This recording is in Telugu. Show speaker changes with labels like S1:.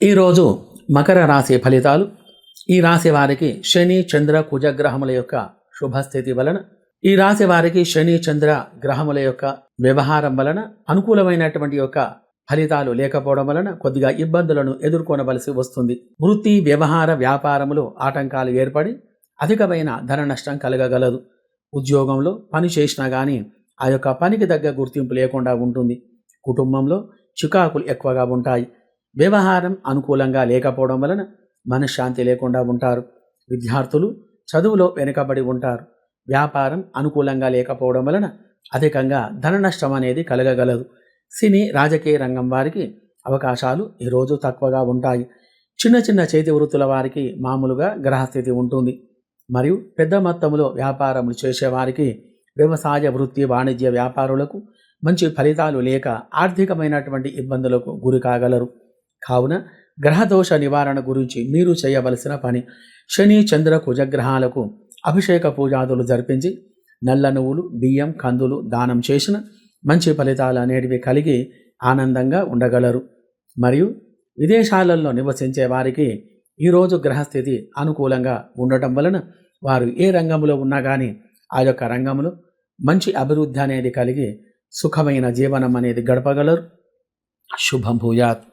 S1: ఈరోజు మకర రాశి ఫలితాలు. ఈ రాశి వారికి శని చంద్ర కుజగ్రహముల యొక్క శుభస్థితి వలన ఈ రాశి వారికి శని చంద్ర గ్రహముల యొక్క వ్యవహారం వలన అనుకూలమైనటువంటి యొక్క ఫలితాలు లేకపోవడం వలన కొద్దిగా ఇబ్బందులను ఎదుర్కొనవలసి వస్తుంది. వృత్తి వ్యవహార వ్యాపారములు ఆటంకాలు ఏర్పడి అధికమైన ధన నష్టం కలగగలదు. ఉద్యోగంలో పని చేసినా కానీ ఆ యొక్క పనికి తగ్గ గుర్తింపు లేకుండా ఉంటుంది. కుటుంబంలో చికాకులు ఎక్కువగా ఉంటాయి. వ్యవహారం అనుకూలంగా లేకపోవడం వలన మనశ్శాంతి లేకుండా ఉంటారు. విద్యార్థులు చదువులో వెనుకబడి ఉంటారు. వ్యాపారం అనుకూలంగా లేకపోవడం వలన అధికంగా ధన నష్టం అనేది కలగగలదు. సినీ రాజకీయ రంగం వారికి అవకాశాలు ఈరోజు తక్కువగా ఉంటాయి. చిన్న చిన్న చేతి వృత్తుల వారికి మామూలుగా గ్రహస్థితి ఉంటుంది. మరియు పెద్ద మొత్తంలో వ్యాపారములు చేసేవారికి వ్యవసాయ వృత్తి వాణిజ్య వ్యాపారులకు మంచి ఫలితాలు లేక ఆర్థికమైనటువంటి ఇబ్బందులకు గురి కాగలరు. కావున గ్రహదోష నివారణ గురించి మీరు చేయవలసిన పని. శని చంద్ర కుజగ్రహాలకు అభిషేక పూజాదులు జరిపించి నల్ల నువ్వులు బియ్యం కందులు దానం చేసిన మంచి ఫలితాలు అనేటివి కలిగి ఆనందంగా ఉండగలరు. మరియు విదేశాలలో నివసించే వారికి ఈరోజు గ్రహస్థితి అనుకూలంగా ఉండటం వలన వారు ఏ రంగంలో ఉన్నా కానీ ఆ యొక్క రంగంలో మంచి అభివృద్ధి అనేది కలిగి సుఖమైన జీవనం అనేది గడపగలరు. శుభం భూయాత్.